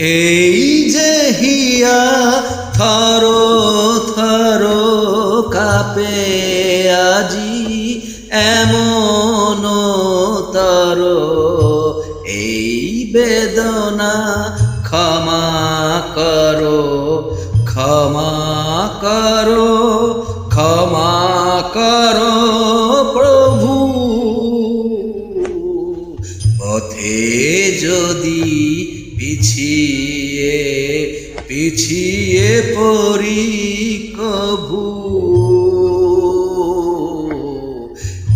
এই যে হিয়া থর থর কাপে আজি এমন তর, এই বেদনা ক্ষমা করো ক্ষমা করো ক্ষমা করো প্রভু। পথে যদি পিছিয়ে পড়ি কভু।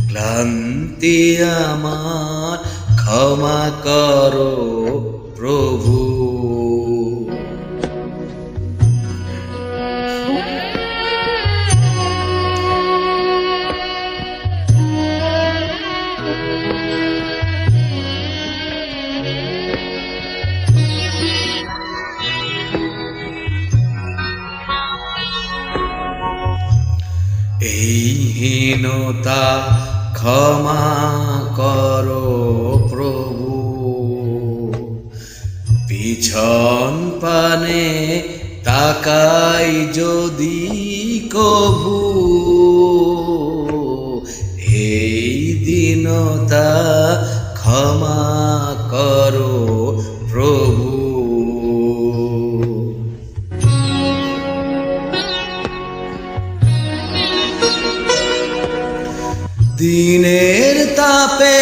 ক্লান্তি আমার ক্ষমা করো প্রভু। এই হীনতা ক্ষমা করো প্রভু। পিছন পানে তাকাই যদি কভু দিনের তাপে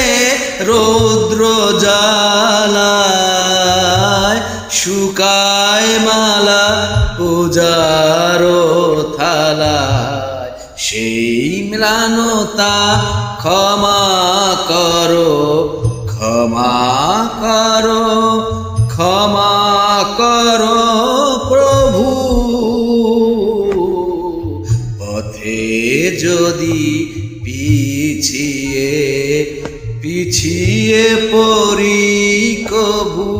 রৌদ্র জ্বালায়, শুকায় মালা, পূজারো থালায়। সেই ম্লানতা ক্ষমা করো ক্ষমা করো ক্ষমা করো প্রভু। পথে যদি পিছিয়ে পিছিয়ে পড়ি কবু।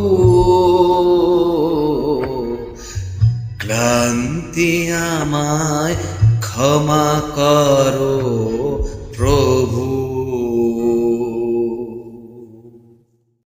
ক্লান্তি আমায় ক্ষমা করো প্রভু।